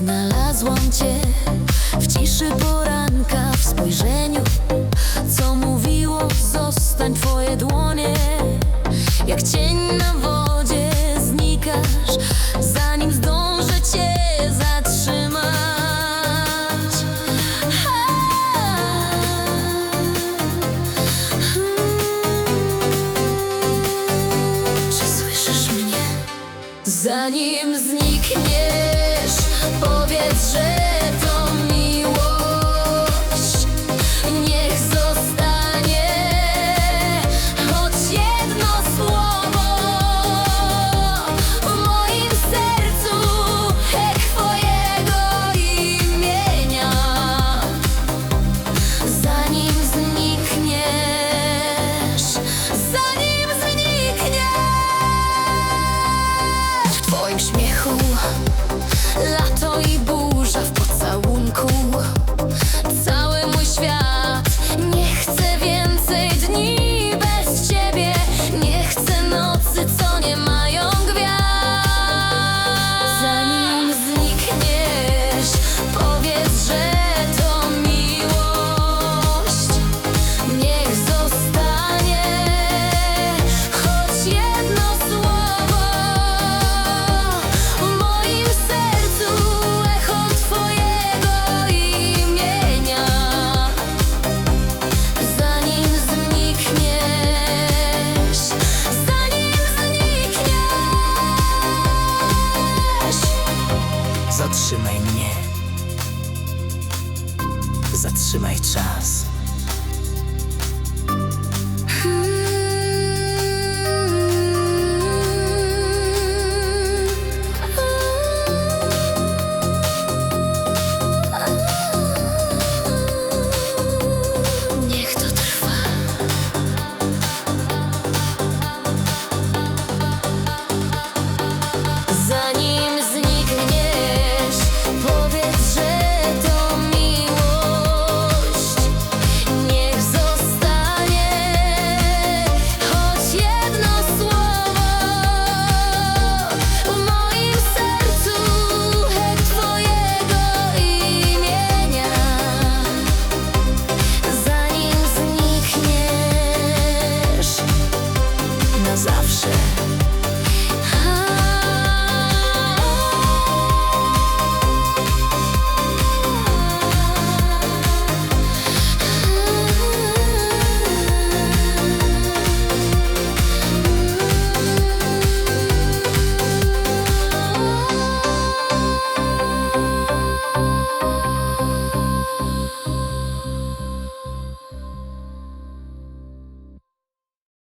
znalazłam cię w ciszy poranka, w spojrzeniu, co mówiło: Zostań twoje dłonie, jak cień na wodzie znikasz, zanim zdążę cię zatrzymać. Czy słyszysz mnie? Zanim znikniesz, śmiechu, lato i w cool. Zatrzymaj czas.